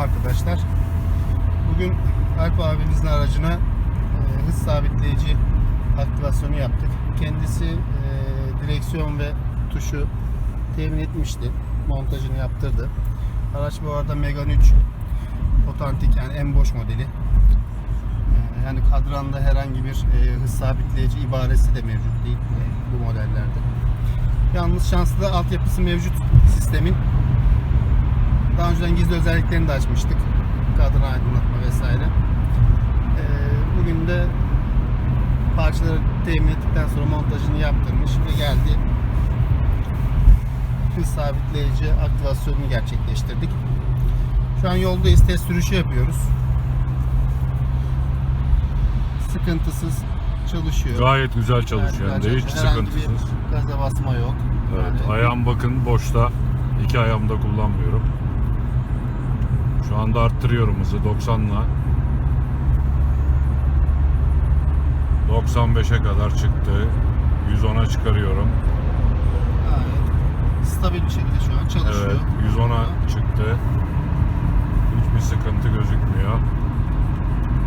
arkadaşlar. Bugün Alp abimizin aracına e, hız sabitleyici aktivasyonu yaptık. Kendisi e, direksiyon ve tuşu temin etmişti. Montajını yaptırdı. Araç bu arada Megane 3 otantik yani en boş modeli. E, yani kadranda herhangi bir hız sabitleyici ibaresi de mevcut değil bu modellerde. Yalnız şanslı altyapısı mevcut sistemin. Önceden gizli özelliklerini de açmıştık. Kadran aydınlatma vesaire. Ee, bugün de parçaları temin ettikten sonra montajını yaptırmış ve geldi. Hız sabitleyici aktivasyonunu gerçekleştirdik. Şu an yoldayız. Test sürüşü yapıyoruz. Sıkıntısız çalışıyor. Gayet güzel çalışıyor. Yani de hiç gerçekten herhangi sıkıntısız. bir gaza basma yok. Evet, Yani ayağım bakın boşta. İki ayağımda kullanmıyorum. Şu anda arttırıyorum hızı 90'la. 95'e kadar çıktı. 110'a çıkarıyorum. gayet stabil bir şekilde şu an çalışıyor. Evet, 110'a çıktı. Hiçbir sıkıntı gözükmüyor.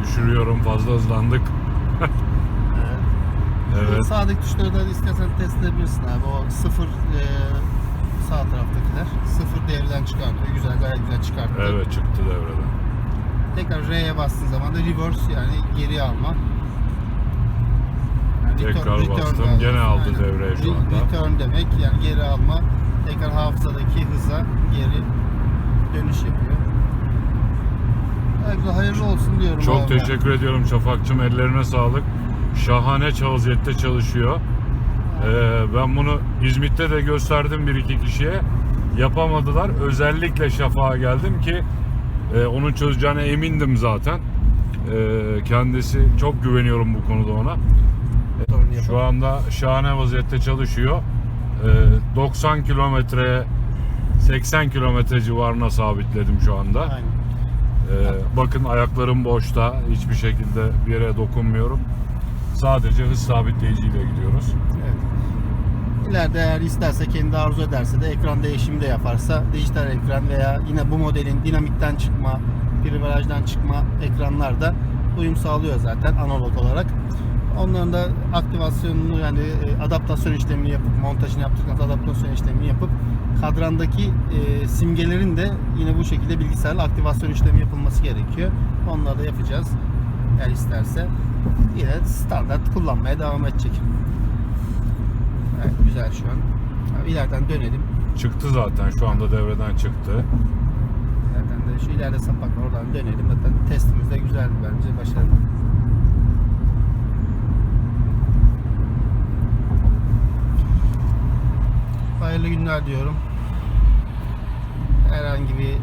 Düşürüyorum, fazla hızlandık. Evet. Evet, Sağdaki tuşları da istersen test edebilirsin abi. O sıfır e, sağ taraftakiler. Sıfır devreden çıkartıyor. Güzel gayet güzel çıkartıyor. evet çıktı devreden. Tekrar R'ye bastığın zaman da reverse yani geri alma. Yani Tekrar bastım, yani. gene aldı Aynen. devreye şu anda. Return demek yani geri alma. Tekrar hafızadaki hıza geri dönüş yapıyor. Güzel, hayırlı olsun diyorum. Çok abi teşekkür ediyorum Şafak'cığım. Ellerine sağlık. Şahane vaziyette çalışıyor. Ee, ben bunu İzmit'te de gösterdim bir iki kişiye. Yapamadılar. Özellikle Şafak'a geldim ki e, onun çözeceğine emindim zaten. Ee, kendisi çok güveniyorum bu konuda ona. Şu anda şahane vaziyette çalışıyor. Ee, 90 kilometre 80 kilometre civarına sabitledim şu anda. Aynen. Ee, bakın ayaklarım boşta. Hiçbir şekilde bir yere dokunmuyorum. Sadece hız sabitleyiciyle gidiyoruz. Evet. İleride eğer isterse kendi arzu ederse de ekran değişimi de yaparsa dijital ekran veya yine bu modelin dinamikten çıkma, privalajdan çıkma ekranlar da uyum sağlıyor zaten analog olarak. Onların da aktivasyonunu yani e, adaptasyon işlemini yapıp montajını yaptıktan adaptasyon işlemini yapıp kadrandaki e, simgelerin de yine bu şekilde bilgisayarla aktivasyon işlemi yapılması gerekiyor. Onları da yapacağız. Eğer isterse yine standart kullanmaya devam edecek. Şu an. Abi ileriden dönelim. Çıktı zaten şu anda devreden çıktı. İleriden de şu ileride sapak oradan dönelim. Zaten testimiz de güzeldi bence. Başarılı. Hayırlı günler diyorum. Herhangi bir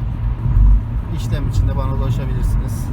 işlem için de bana ulaşabilirsiniz.